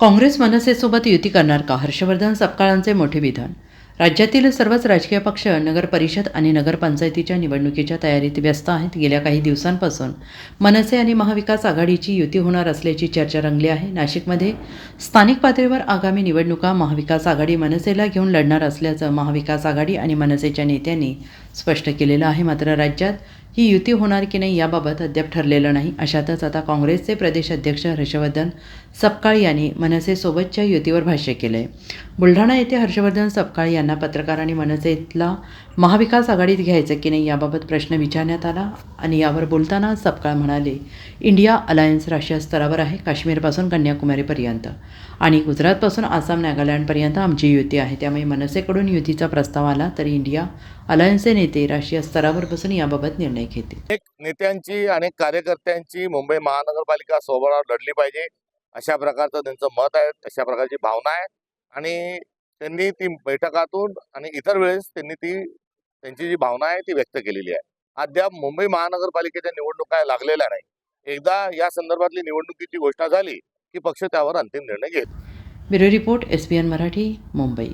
काँग्रेस मनसेसोबत युती करणार का? हर्षवर्धन सपकाळांचे मोठे विधान. राज्यातील सर्वच राजकीय पक्ष नगरपरिषद आणि नगरपंचायतीच्या निवडणुकीच्या तयारीत व्यस्त आहेत. गेल्या काही दिवसांपासून मनसे आणि महाविकास आघाडीची युती होणार असल्याची चर्चा रंगली आहे. नाशिकमध्ये स्थानिक पातळीवर आगामी निवडणुका महाविकास आघाडी मनसेला घेऊन लढणार असल्याचं महाविकास आघाडी आणि मनसेच्या नेत्यांनी स्पष्ट केलेलं आहे मात्र राज्यात ही युती होणार की नाही याबाबत अद्याप ठरलेलं नाही. अशातच आता काँग्रेसचे प्रदेश अध्यक्ष हर्षवर्धन सपकाळ यांनी मनसेसोबतच्या युतीवर भाष्य केलं आहे बुलढाणा येथे हर्षवर्धन सपकाळ यांना पत्रकार आणि मनसेतला महाविकास आघाडीत घ्यायचं की नाही याबाबत प्रश्न विचारण्यात आला आणि यावर बोलताना सपकाळ म्हणाले इंडिया अलायन्स राष्ट्रीय स्तरावर आहे काश्मीरपासून कन्याकुमारीपर्यंत आणि गुजरातपासून आसाम नागालँडपर्यंत आमची युती आहे. त्यामुळे मनसेकडून युतीचा प्रस्ताव आला तर इंडिया अलायन्सचे नेते राष्ट्रीय स्तरावर बसून याबाबत निर्णय घेतील. अनेक नेत्यांची अनेक कार्यकर्त्यांची मुंबई महानगरपालिका सोबत लढली पाहिजे. अशा प्रकारचं त्यांचं मत आहे अशा प्रकारची भावना आहे. आणि त्यांनी ती बैठकातून आणि इतर वेळेस त्यांनी ती त्यांची जी भावना आहे ती व्यक्त केलेली आहे. अद्याप मुंबई महानगरपालिकेच्या निवडणुका लागलेल्या नाही. एकदा या संदर्भातली निवडणुकीची घोषणा झाली की पक्ष त्यावर अंतिम निर्णय घेईल. Bureau report S Marathi Mumbai.